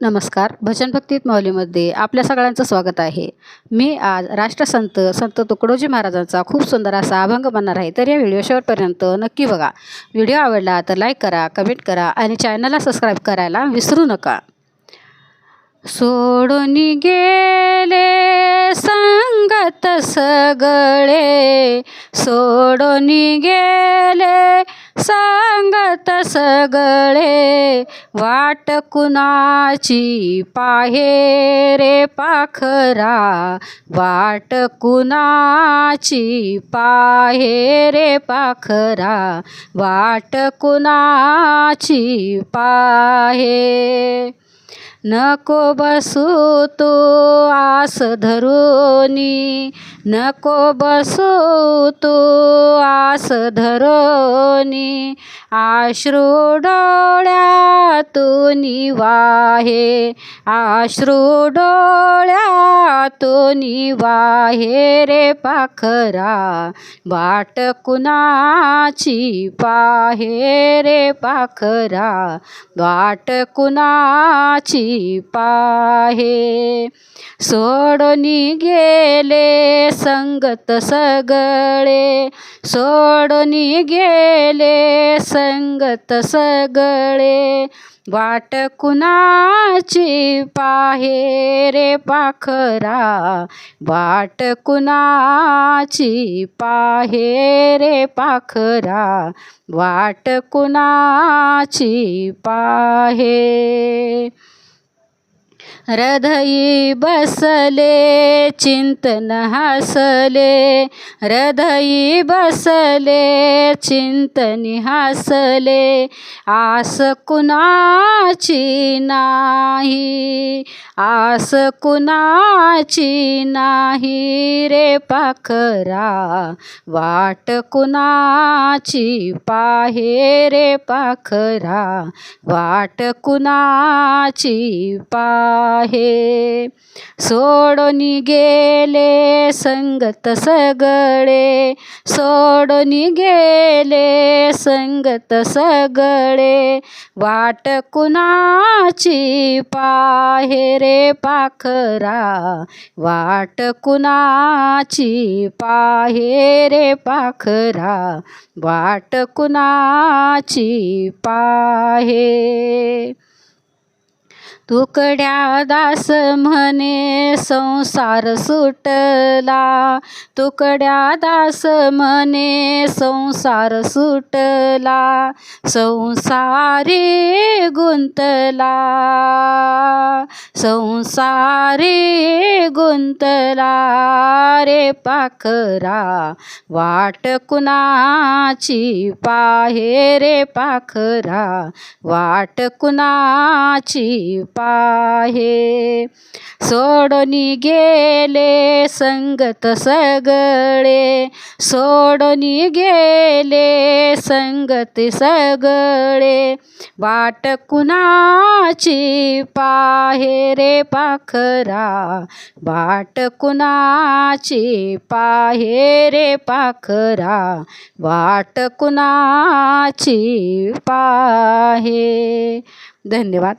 नमस्कार. भजन भक्तीत माऊलीमध्ये आपल्या सगळ्यांचं स्वागत आहे. मी आज राष्ट्रसंत संत तुकडोजी महाराजांचा खूप सुंदर असा अभंग बनणार आहे. तर या व्हिडिओ शेवटपर्यंत नक्की बघा. व्हिडिओ आवडला तर लाईक करा कमेंट करा आणि चॅनलला सबस्क्राईब करायला विसरू नका. सोडून गेले संगत सगळे. सोडून गेले सांगत सगळे वाट कुणाची पाहे रे पाखरा? वाट कुणाची पाहे रे पाखरा? वाट कुणाची पाहे? नको बसू तू आस धरोनी. नको बसू तू आस धरोनी. आश्रू डोळ्यातून वाहे. आश्रू डोळ्या तुनी वाहे रे पाखरा वाट कुणाची पाहे रे पाखरा वाट कुणाची पाहे? सोडून गेले संगत सगळे. सोडून गेले संगत सगळे. वाट कुणाची पाहे रे पाखरा? वाट कुणाची पाहे रे पाखरा? वाट कुणाची पाहे? हृदयी बसले चिंतन हसले. हृदयी बसले चिंतन हसले. आस कुणाची नाही आस कुणाची नाही रे पाखरा. वाट कुणाची पाहे रे पाखरा. वाट कुणाची आहे. सोडून गेले संगत सगळे. सोडून गेले संगत सगळे. वाट कुणाची पाहे रे पाखरा? वाट कुणाची पाहे रे पाखरा? वाट कुणाची पाहे? तुकड्या दास म्हणे संसार सुटला. तुकड्या दास म्हणे संसार सुटला. संसारे गुंतला. संसारी गुंतला रे पाखरा वाट कुणाची पाहे रे पाखरा वाट कुणाची पाहे? सोडून गेले संगत सगळे सोडून गेले संगत सगळे वाट कुणाची पाहे रे पाखरा वाट कुणाची पाहे रे पाखरा? वाट कुणाची पाहे? धन्यवाद.